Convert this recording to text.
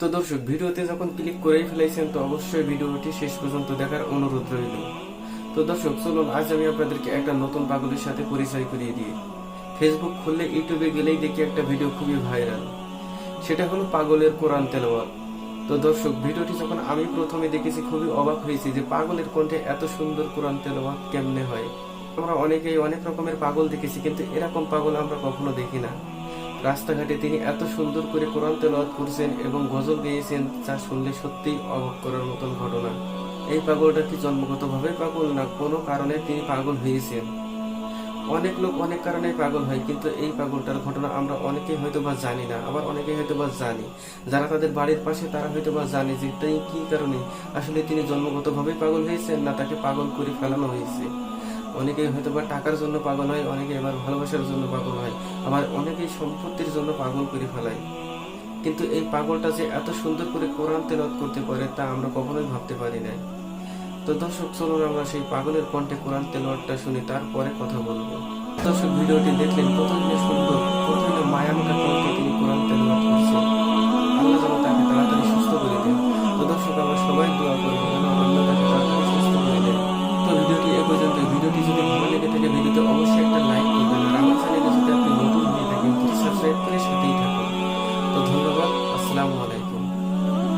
তো দর্শক, ভিডিওতে যখন ক্লিক করেই ফেলাইছেন, তো অবশ্যই ভিডিওটি শেষ পর্যন্ত দেখার অনুরোধ রইল। তো দর্শক, চলুন, আজ আমি আপনাদেরকে একটা নতুন পাগলের সাথে পরিচয় করিয়ে দিই। ফেসবুক খুললে ইউটিউবে গেলেই দেখি একটা ভিডিও খুবই ভাইরাল সেটা হলো পাগলের কোরআন তেলাওয়াত। তো দর্শক, ভিডিওটি যখন আমি প্রথমে দেখেছি, খুবই অবাক হয়েছি যে পাগলের কণ্ঠে এত সুন্দর কোরআন তেলাওয়াত কেমনে হয়। আমরা অনেকেই অনেক রকমের পাগল দেখেছি, কিন্তু এরকম পাগল আমরা কখনো দেখি না। রাস্তাঘাটে তিনি এত সুন্দর করে কোরআন তেলাওয়াত করছেন এবং গজল গেয়েছেন, যা শুনলে সত্যিই অবাক করার মতন ঘটনা। এই পাগলটা কি জন্মগতভাবে পাগল না কোনো কারণে তিনি পাগল হয়েছেন? অনেক লোক অনেক কারণে পাগল হয়, কিন্তু এই পাগলটার ঘটনা আমরা অনেকেই হয়তো বা জানি না, আবার অনেকেই হয়তো বা জানি। যারা তাদের বাড়ির পাশে, তারা হয়তো বা জানে যে তিনি কি কারণে আসলে তিনি জন্মগতভাবে পাগল হয়েছেন না তাকে পাগল করে ফেলানো হয়েছে। অনেকে হয়তো বা টাকার জন্য পাগল হয় অনেকে আবার ভালোবাসার জন্য পাগল হয়, আবার অনেকেই সম্পত্তির জন্য পাগল করে ফেলায়। কিন্তু এই পাগলটা যে এত সুন্দর করে কোরআন তেলত করতে পারে তা আমরা কখনোই ভাবতে পারি না তো দর্শক, চলুন আমরা সেই পাগলের কণ্ঠে কোরআন তেলোয়ারটা শুনি, তারপরে কথা বলব। দর্শক, ভিডিওটি দেখলেন, প্রথমে সুন্দর, প্রথমে মায়ামকে কণ্ঠে তিনি কোরআন তেলত করছেন। আল্লাহ যেন তাকে তাড়াতাড়ি সুস্থ করে দেন। তো দর্শক, আমরা সবাই দোয়া করি